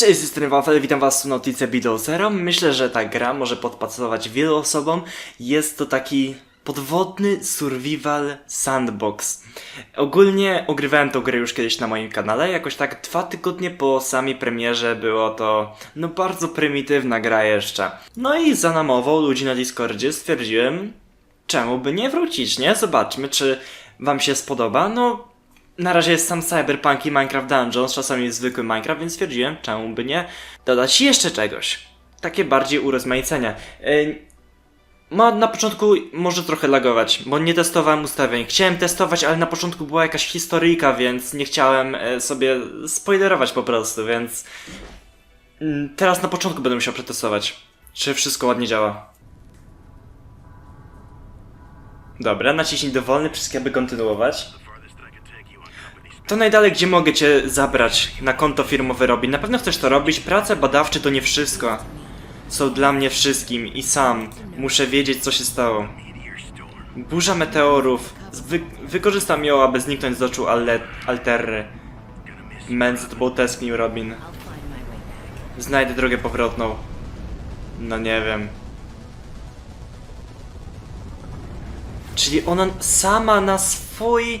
Cześć, jestem Wafel, witam was w Notice Below Zero. Myślę, że ta gra może podpasować wielu osobom. Jest to taki podwodny survival sandbox. Ogólnie ogrywałem tą grę już kiedyś na moim kanale, jakoś tak dwa tygodnie po samej premierze było to, no bardzo prymitywna gra jeszcze. No i za namową ludzi na Discordzie stwierdziłem, czemu by nie wrócić, nie? Zobaczmy, czy wam się spodoba. No, na razie jest sam Cyberpunk i Minecraft Dungeons, czasami jest zwykły Minecraft, więc stwierdziłem, czemu by nie dodać jeszcze czegoś. Takie bardziej urozmaicenia. Yy, ma na początku może trochę lagować, bo nie testowałem ustawień. Chciałem testować, ale na początku była jakaś historyjka, więc nie chciałem e, sobie spoilerować po prostu, więc mm, teraz na początku będę musiał przetestować, czy wszystko ładnie działa. Dobra, naciśnij dowolny przycisk, aby kontynuować. To najdalej, gdzie mogę cię zabrać na konto firmowe Robin. Na pewno chcesz to robić. Prace badawcze to nie wszystko. Są dla mnie wszystkim i sam muszę wiedzieć, co się stało. Burza meteorów. Wy wykorzystam ją, aby zniknąć z oczu ale Alterry. Mędzy tobą tęsknił Robin. Znajdę drogę powrotną. No nie wiem. Czyli ona sama na swój...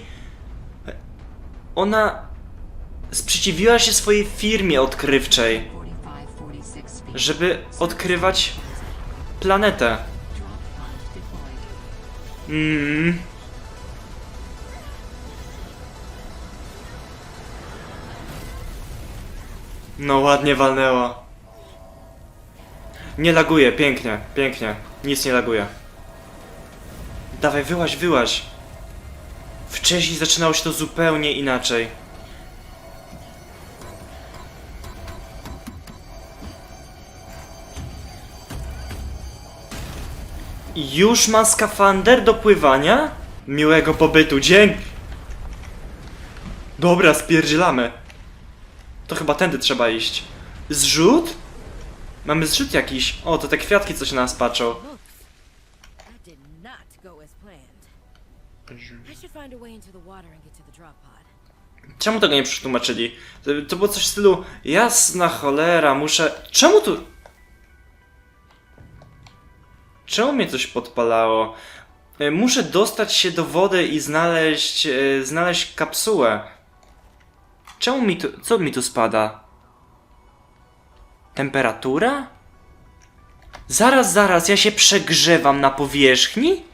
Ona sprzeciwiła się swojej firmie odkrywczej, żeby odkrywać planetę. Mm. No ładnie walnęło. Nie laguje, pięknie, pięknie. Nic nie laguje. Dawaj, wyłaź, wyłaź. Wcześniej zaczynało się to zupełnie inaczej. Już ma skafander do pływania? Miłego pobytu, dzięki! Dobra, spierdzielamy. To chyba tędy trzeba iść. Zrzut? Mamy zrzut jakiś. O, to te kwiatki, co się na nas patrzą. Czemu tego nie przetłumaczyli? To, to było coś w stylu Jasna cholera, muszę... Czemu tu... Czemu mnie coś podpalało? E, Muszę dostać się do wody i znaleźć... e, znaleźć kapsułę. Czemu mi tu... Co mi tu spada? Temperatura? Zaraz, zaraz, ja się przegrzewam na powierzchni?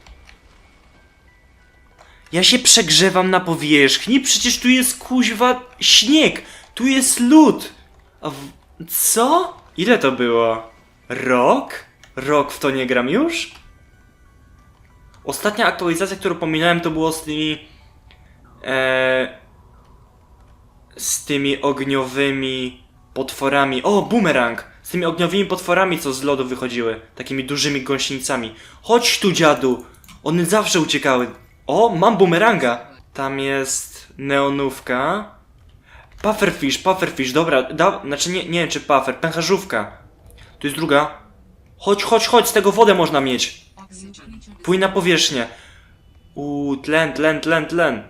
Ja się przegrzewam na powierzchni? Przecież tu jest kuźwa śnieg! Tu jest lód! A w... Co? Ile to było? Rok? Rok w to nie gram już? Ostatnia aktualizacja, którą pominąłem, to było z tymi... E, z tymi ogniowymi potworami. O, bumerang! Z tymi ogniowymi potworami, co z lodu wychodziły. Takimi dużymi gąsienicami. Chodź tu, dziadu! One zawsze uciekały. O, mam bumeranga! Tam jest neonówka. Pufferfish, pufferfish, dobra, da, znaczy nie, nie wiem czy puffer, pęcherzówka. Tu jest druga. Chodź, chodź, chodź, z tego wodę można mieć. Pójdź na powierzchnię. Uuu, tlen, tlen, tlen, tlen.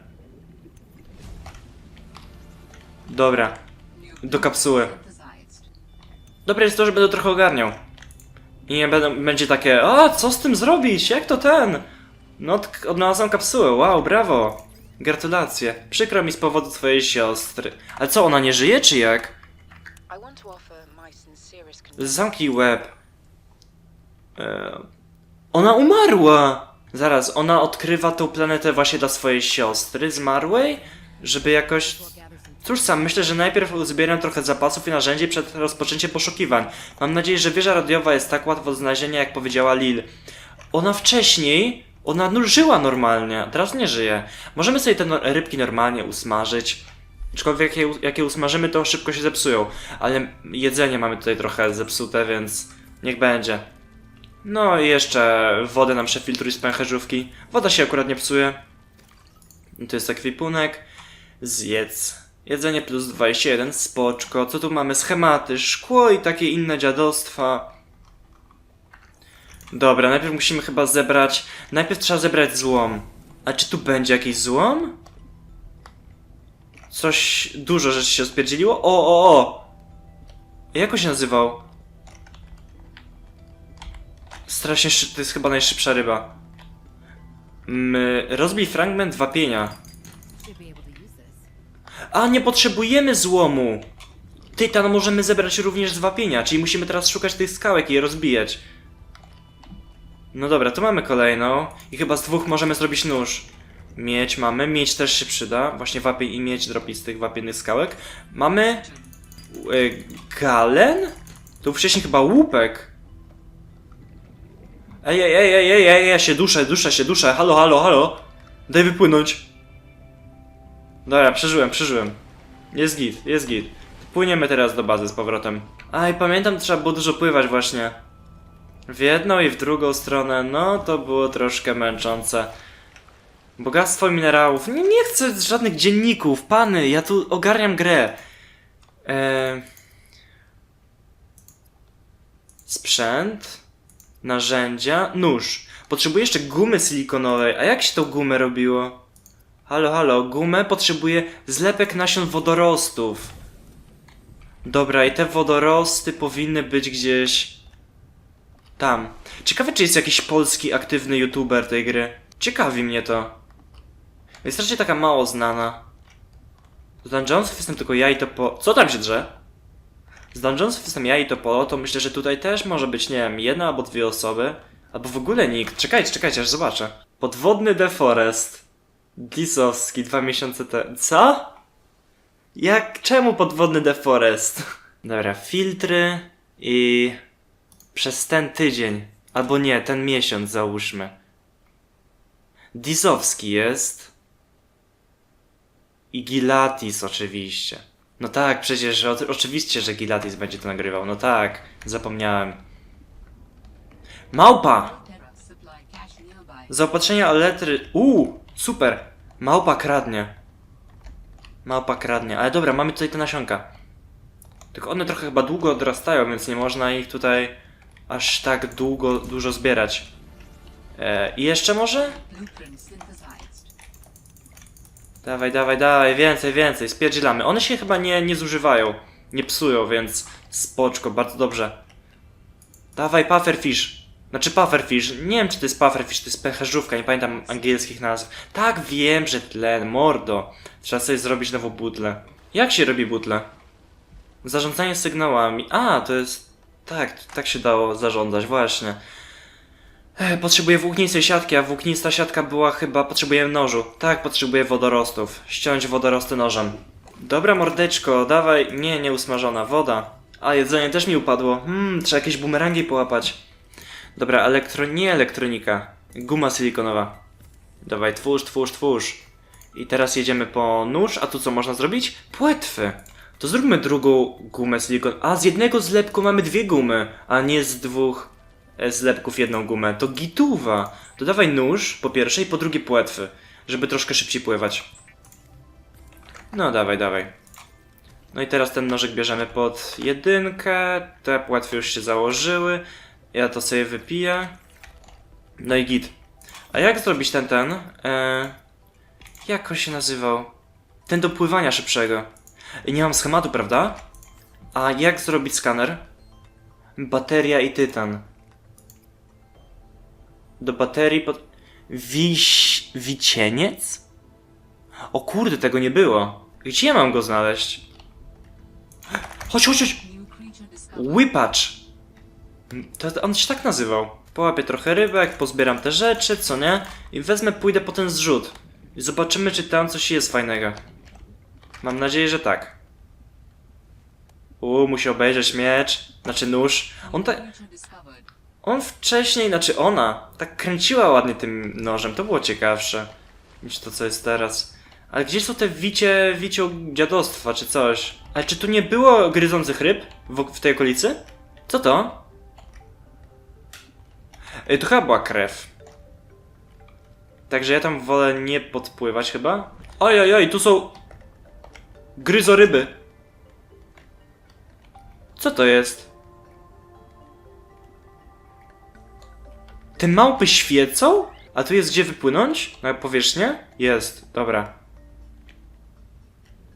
Dobra. Do kapsuły. Dobre jest to, że będę trochę ogarniał. I nie będą, będzie takie, a co z tym zrobić? Jak to ten? No, tk- odnalazłem kapsułę, wow, brawo. Gratulacje. Przykro mi z powodu twojej siostry. Ale co, ona nie żyje, czy jak? Zamknij łeb. E, ona umarła! Zaraz, ona odkrywa tą planetę właśnie dla swojej siostry zmarłej? Żeby jakoś... Cóż sam, myślę, że najpierw uzbieram trochę zapasów i narzędzi przed rozpoczęciem poszukiwań. Mam nadzieję, że wieża radiowa jest tak łatwo do znalezienia, jak powiedziała Lil. Ona wcześniej, ona no, żyła normalnie, a teraz nie żyje. Możemy sobie te rybki normalnie usmażyć. Aczkolwiek jak je, jak je usmażymy, to szybko się zepsują. Ale jedzenie mamy tutaj trochę zepsute, więc niech będzie. No i jeszcze wodę nam przefiltruj z pęcherzówki. Woda się akurat nie psuje. Tu jest ekwipunek. Zjedz. Jedzenie plus 21, spoczko. Co tu mamy? Schematy, szkło i takie inne dziadostwa. Dobra, najpierw musimy chyba zebrać... Najpierw trzeba zebrać złom. A czy tu będzie jakiś złom? Coś... Dużo rzeczy się spierdzieliło? O, o, o! Jak on się nazywał? Strasznie szy- to jest chyba najszybsza ryba. Rozbij fragment wapienia. A, nie potrzebujemy złomu! Tytan możemy zebrać również z wapienia, czyli musimy teraz szukać tych skałek i je rozbijać. No dobra, tu mamy kolejną i chyba z dwóch możemy zrobić nóż. Miedź mamy, miedź też się przyda, właśnie wapień i miedź dropi z tych wapiennych skałek. Mamy... Y, galen? Tu wcześniej chyba łupek. Ej, ej, ej, ej, ej, ej, ja się duszę, duszę się, duszę, halo, halo, halo. Daj wypłynąć. Dobra, przeżyłem, przeżyłem. Jest git, jest git. Płyniemy teraz do bazy z powrotem. A i pamiętam, trzeba było dużo pływać właśnie. W jedną i w drugą stronę, no to było troszkę męczące. Bogactwo minerałów. Nie, nie chcę żadnych dzienników, pany, ja tu ogarniam grę. Eee... Sprzęt, narzędzia, nóż. Potrzebuję jeszcze gumy silikonowej. A jak się tą gumę robiło? Halo, halo, gumę potrzebuję zlepek nasion wodorostów. Dobra, i te wodorosty powinny być gdzieś tam. Ciekawe, czy jest jakiś polski aktywny youtuber tej gry. Ciekawi mnie to. Jest raczej taka mało znana. Z Dungeonsów jestem tylko ja i to po... Co tam się drze? Z Dungeonsów jestem ja i to polo, to myślę, że tutaj też może być, nie wiem, jedna albo dwie osoby. Albo w ogóle nikt. Czekajcie, czekajcie, aż zobaczę. Podwodny Deforest. Disowski, dwa miesiące temu. Co? Jak? Czemu podwodny deforest? Dobra, filtry i przez ten tydzień, albo nie, ten miesiąc załóżmy. Disowski jest. I Gilatis oczywiście. No tak, przecież o, oczywiście, że Gilatis będzie to nagrywał. No tak, zapomniałem. Małpa! Zaopatrzenie aletry. Uuu, super! Małpa kradnie. Małpa kradnie. Ale dobra, mamy tutaj te nasionka. Tylko one trochę chyba długo odrastają, więc nie można ich tutaj aż tak długo, dużo zbierać. E, I jeszcze może? Dawaj, dawaj, dawaj, więcej, więcej, spierdzielamy. One się chyba nie, nie zużywają, nie psują, więc spoczko, bardzo dobrze. Dawaj, pufferfish. Znaczy pufferfish, nie wiem czy to jest pufferfish, to jest pęcherzówka, nie pamiętam angielskich nazw. Tak, wiem, że tlen, mordo. Trzeba sobie zrobić nową butlę. Jak się robi butlę? Zarządzanie sygnałami. A, to jest... Tak, tak się dało zarządzać, właśnie. E, Potrzebuję włóknistej siatki, a włóknista siatka była chyba... Potrzebuję nożu. Tak, potrzebuję wodorostów. Ściąć wodorosty nożem. Dobra, mordeczko, dawaj... Nie, nie usmażona, woda. A, jedzenie też mi upadło. Hmm, trzeba jakieś bumerangi połapać. Dobra, elektro... nie elektronika. Guma silikonowa. Dawaj, twórz, twórz, twórz. I teraz jedziemy po nóż, a tu co można zrobić? Płetwy. To zróbmy drugą gumę silikon. A, z jednego zlepku mamy dwie gumy, a nie z dwóch e, zlepków jedną gumę. To gituwa. To dawaj nóż po pierwsze i po drugie płetwy, żeby troszkę szybciej pływać. No, dawaj, dawaj. No i teraz ten nożyk bierzemy pod jedynkę. Te płetwy już się założyły. Ja to sobie wypiję. No i git. A jak zrobić ten, ten? E, jak on się nazywał? Ten do pływania szybszego. Nie mam schematu, prawda? A jak zrobić skaner? Bateria i tytan. Do baterii pod... Wiś... Wicieniec? O kurde, tego nie było. Gdzie mam go znaleźć? Chodź, chodź, chodź! To, to on się tak nazywał. Połapię trochę rybek, pozbieram te rzeczy, co nie? I wezmę, pójdę po ten zrzut. I zobaczymy, czy tam coś jest fajnego. Mam nadzieję, że tak. U, musi obejrzeć miecz, znaczy nóż. On tak, on wcześniej, znaczy ona, tak kręciła ładnie tym nożem, to było ciekawsze niż to, co jest teraz. Ale gdzie są te wicie, wicie dziadostwa, czy coś? Ale czy tu nie było gryzących ryb w, w tej okolicy? Co to? Ej, to chyba była krew. Także ja tam wolę nie podpływać chyba. Oj, oj, oj, tu są... Gryzoryby. Co to jest? Te małpy świecą? A tu jest gdzie wypłynąć? Na powierzchnię? Jest, dobra.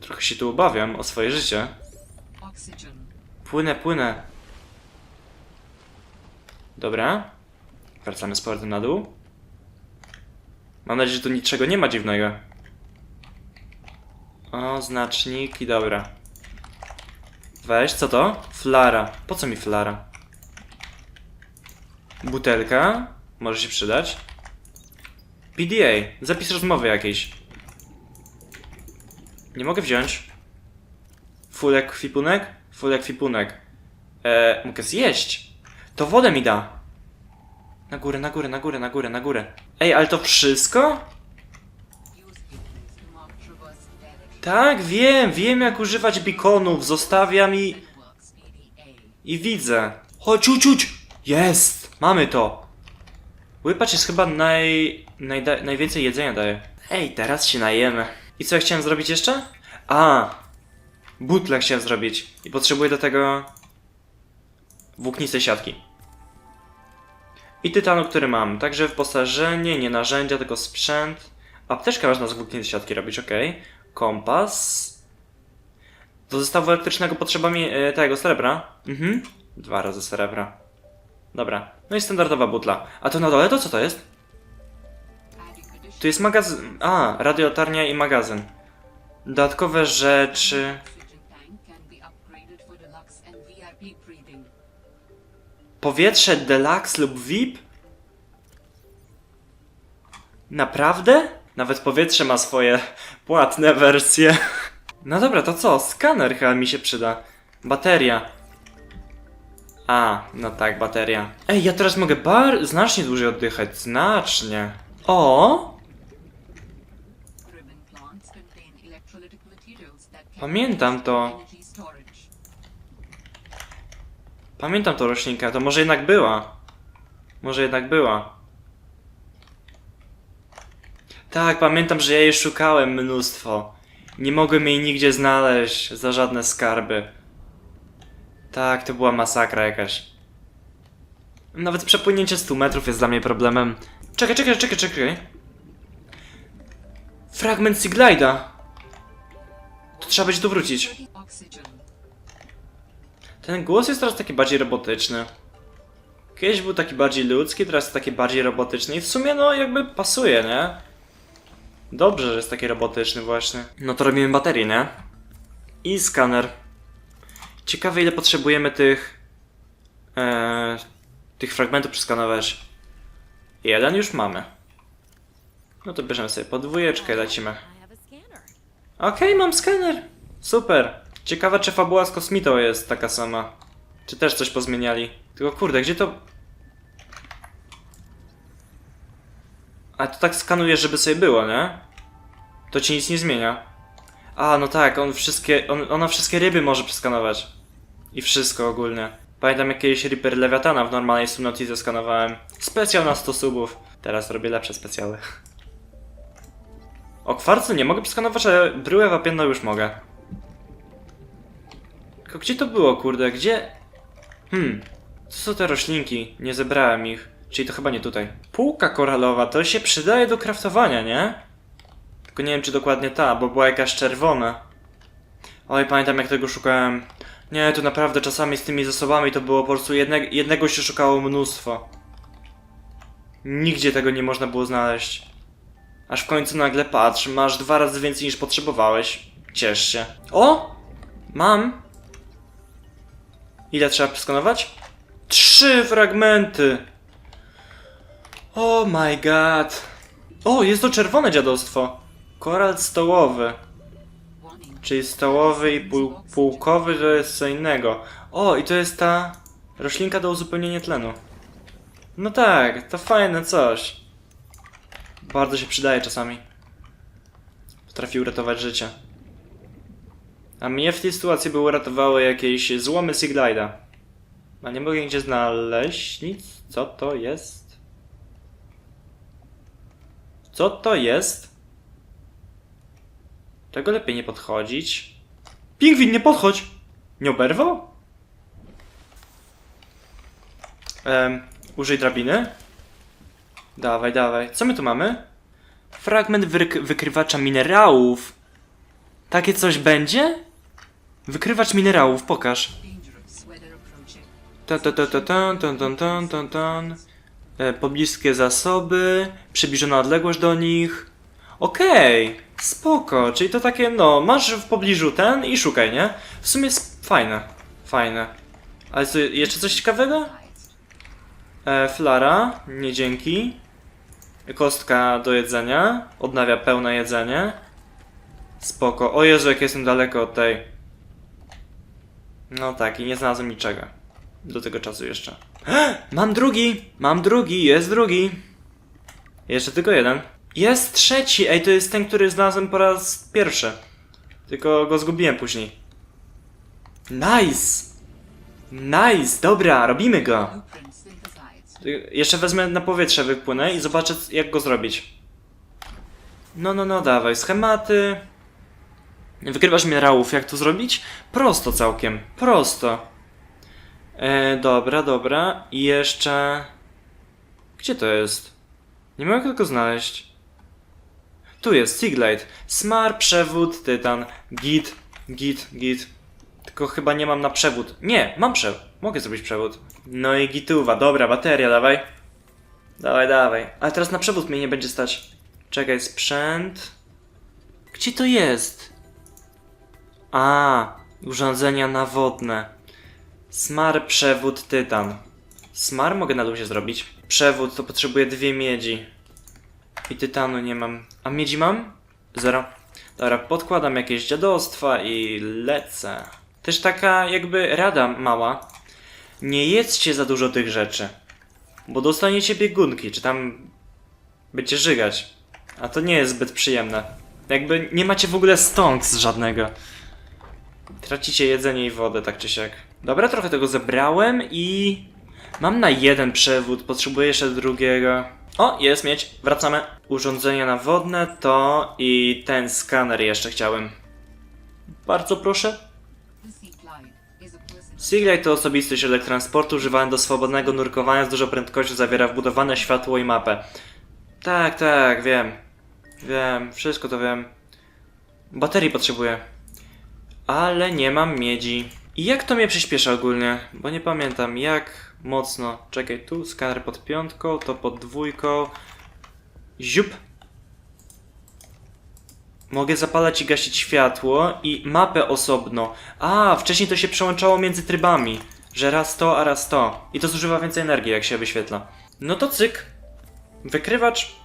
Trochę się tu obawiam o swoje życie. Płynę, płynę. Dobra. Wracamy z powrotem na dół. Mam nadzieję, że tu niczego nie ma dziwnego. O, znaczniki, dobra. Weź, co to? Flara. Po co mi flara? Butelka. Może się przydać. PDA. Zapis rozmowy jakiejś. Nie mogę wziąć. Full ekwipunek? Full ekwipunek. Eee, mogę zjeść. To wodę mi da. Na górę, na górę, na górę, na górę, na górę. Ej, ale to wszystko? Tak, wiem, wiem jak używać beaconów. Zostawiam i... I widzę. Chodź, uć, uć! Jest! Mamy to. Łypacz jest chyba naj... Najda... najwięcej jedzenia daje. Ej, teraz się najemy. I co ja chciałem zrobić jeszcze? A, butle chciałem zrobić. I potrzebuję do tego włóknistej siatki. I tytanu, który mam. Także wyposażenie, nie narzędzia, tylko sprzęt. Apteczka można z włóknistej siatki robić, ok. Kompas. Do zestawu elektrycznego potrzeba mi e, tego srebra. Mhm. Dwa razy srebra. Dobra. No i standardowa butla. A to na dole to co to jest? Tu jest magazyn. A, radiotarnia i magazyn. Dodatkowe rzeczy. Powietrze deluxe lub VIP? Naprawdę? Nawet powietrze ma swoje płatne wersje. No dobra, to co? Skaner chyba mi się przyda. Bateria. A, no tak, bateria. Ej, ja teraz mogę bar znacznie dłużej oddychać. Znacznie. O! Pamiętam to. Pamiętam tą roślinkę, to może jednak była. Może jednak była. Tak, pamiętam, że ja jej szukałem mnóstwo. Nie mogłem jej nigdzie znaleźć za żadne skarby. Tak, to była masakra jakaś. Nawet przepłynięcie 100 metrów jest dla mnie problemem. Czekaj, czekaj, czekaj, czekaj. Fragment Siglida. To trzeba będzie tu wrócić. Ten głos jest teraz taki bardziej robotyczny. Kiedyś był taki bardziej ludzki, teraz taki bardziej robotyczny i w sumie no jakby pasuje, nie? Dobrze, że jest taki robotyczny właśnie. No to robimy baterię, nie? I skaner. Ciekawe ile potrzebujemy tych... E, tych fragmentów przeskanować. Jeden już mamy. No to bierzemy sobie podwójeczkę i lecimy. Okej, mam skaner. Super. Ciekawe, czy fabuła z kosmitą jest taka sama. Czy też coś pozmieniali. Tylko kurde, gdzie to... A to tak skanuje, żeby sobie było, nie? To ci nic nie zmienia. A, no tak, on wszystkie... On, ona wszystkie ryby może przeskanować. I wszystko ogólnie. Pamiętam jakiegoś Reaper Leviatana w normalnej Subnotii zeskanowałem. Specjal na 100 subów. Teraz robię lepsze specjały. O kwarcu nie mogę przeskanować, ale bryłę wapienną już mogę. Tylko gdzie to było, kurde? Gdzie? Hmm. Co są te roślinki? Nie zebrałem ich. Czyli to chyba nie tutaj. Półka koralowa, to się przydaje do kraftowania, nie? Tylko nie wiem, czy dokładnie ta, bo była jakaś czerwona. Oj, pamiętam jak tego szukałem. Nie, to naprawdę czasami z tymi zasobami to było po prostu jedne, jednego się szukało mnóstwo. Nigdzie tego nie można było znaleźć. Aż w końcu nagle patrz, masz dwa razy więcej niż potrzebowałeś. Ciesz się. O! Mam! Ile trzeba przeskanować? Trzy fragmenty! Oh my god. O, jest to czerwone dziadostwo. Koral stołowy. Czyli stołowy i pół, półkowy to jest co innego. O, i to jest ta roślinka do uzupełnienia tlenu. No tak, to fajne coś. Bardzo się przydaje czasami. Potrafi uratować życie. A mnie w tej sytuacji by uratowały jakieś złomy Siglida. A nie mogę nigdzie znaleźć nic. Co to jest? Co to jest? Tego lepiej nie podchodzić. Pingwin, nie podchodź! Nie oberwał? Użyj drabiny. Dawaj, dawaj. Co my tu mamy? Fragment wyk- wykrywacza minerałów. Takie coś będzie? Wykrywacz minerałów, pokaż. Ta, ta, ta, ta, ta, tan, tan, tan, tan, tan. E, Pobliskie zasoby, przybliżona odległość do nich. Okej, spoko, czyli to takie, no, masz w pobliżu ten i szukaj, nie? W sumie jest fajne, fajne. Ale co, jeszcze coś ciekawego? E, flara, nie dzięki. Kostka do jedzenia, odnawia pełne jedzenie. Spoko. O Jezu, jak jestem daleko od tej. No tak, i nie znalazłem niczego. Do tego czasu jeszcze. Mam drugi! Mam drugi, jest drugi. Jeszcze tylko jeden. Jest trzeci! Ej, to jest ten, który znalazłem po raz pierwszy. Tylko go zgubiłem później. Nice! Nice! Dobra, robimy go! Jeszcze wezmę na powietrze, wypłynę i zobaczę, jak go zrobić. No, no, no, dawaj. Schematy. Wykrywasz minerałów, jak to zrobić? Prosto całkiem. Prosto. E, dobra, dobra. I jeszcze... Gdzie to jest? Nie mogę tego znaleźć. Tu jest, Siglite. Smar, przewód, tytan. Git, git, git. Tylko chyba nie mam na przewód. Nie, mam przewód. Mogę zrobić przewód. No i gituwa. Dobra, bateria, dawaj. Dawaj, dawaj. Ale teraz na przewód mnie nie będzie stać. Czekaj, sprzęt. Gdzie to jest? A, urządzenia nawodne. Smar, przewód, tytan. Smar mogę na luzie zrobić. Przewód to potrzebuję dwie miedzi. I tytanu nie mam. A miedzi mam? Zero. Dobra, podkładam jakieś dziadostwa i lecę. Też taka jakby rada mała. Nie jedzcie za dużo tych rzeczy. Bo dostaniecie biegunki, czy tam będziecie żygać. A to nie jest zbyt przyjemne. Jakby nie macie w ogóle stonks żadnego. Tracicie jedzenie i wodę, tak czy siak. Dobra, trochę tego zebrałem i... Mam na jeden przewód, potrzebuję jeszcze drugiego. O, jest mieć, wracamy. Urządzenia nawodne to i ten skaner jeszcze chciałem. Bardzo proszę. Seaglide to osobisty środek transportu używany do swobodnego nurkowania z dużą prędkością, zawiera wbudowane światło i mapę. Tak, tak, wiem. Wiem, wszystko to wiem. Baterii potrzebuję. Ale nie mam miedzi. I jak to mnie przyspiesza ogólnie? Bo nie pamiętam jak mocno. Czekaj, tu skaner pod piątką, to pod dwójką. Ziup. Mogę zapalać i gasić światło i mapę osobno. A, wcześniej to się przełączało między trybami, że raz to, a raz to. I to zużywa więcej energii, jak się wyświetla. No to cyk. Wykrywacz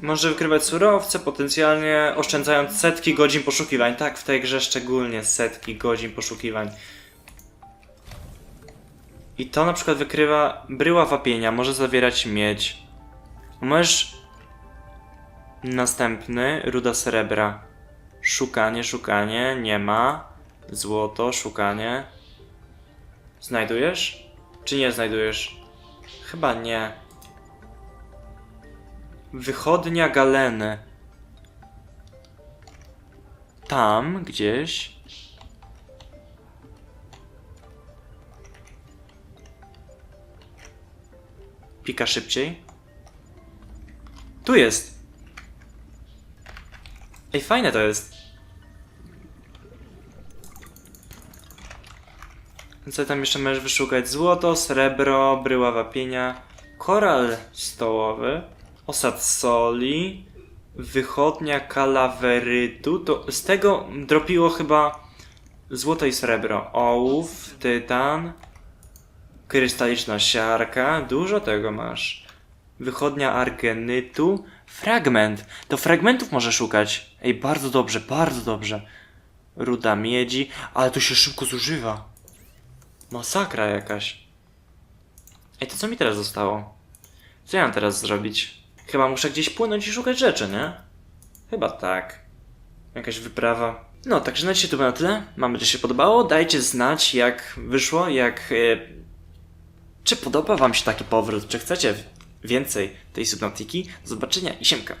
can sniff może wykrywać surowce, potencjalnie oszczędzając setki godzin poszukiwań. Tak, w tej grze szczególnie setki godzin poszukiwań. I to na przykład wykrywa bryła wapienia, może zawierać miedź. Możesz... Następny, ruda srebra. Szukanie, szukanie, nie ma. Złoto, szukanie. Znajdujesz? Czy nie znajdujesz? Chyba nie. Wychodnia Galeny. Tam gdzieś. Pika szybciej. Tu jest. Ej, fajne to jest. Co tam jeszcze możesz wyszukać? Złoto, srebro, bryła wapienia, koral stołowy, osad soli, wychodnia kalawerytu. To z tego dropiło chyba złoto i srebro. Ołów, tytan, krystaliczna siarka. Dużo tego masz. Wychodnia argenytu. Fragment. To fragmentów może szukać. Ej, bardzo dobrze, bardzo dobrze. Ruda miedzi, ale to się szybko zużywa. Masakra jakaś. Ej, to co mi teraz zostało? Co ja mam teraz zrobić? Chyba muszę gdzieś płynąć i szukać rzeczy, nie? Chyba tak. Jakaś wyprawa. No, także na dzisiaj to na tyle. Mam nadzieję, że się podobało. Dajcie znać, jak wyszło, jak... E, czy podoba wam się taki powrót, czy chcecie więcej tej subnautiki? Do zobaczenia i siemka.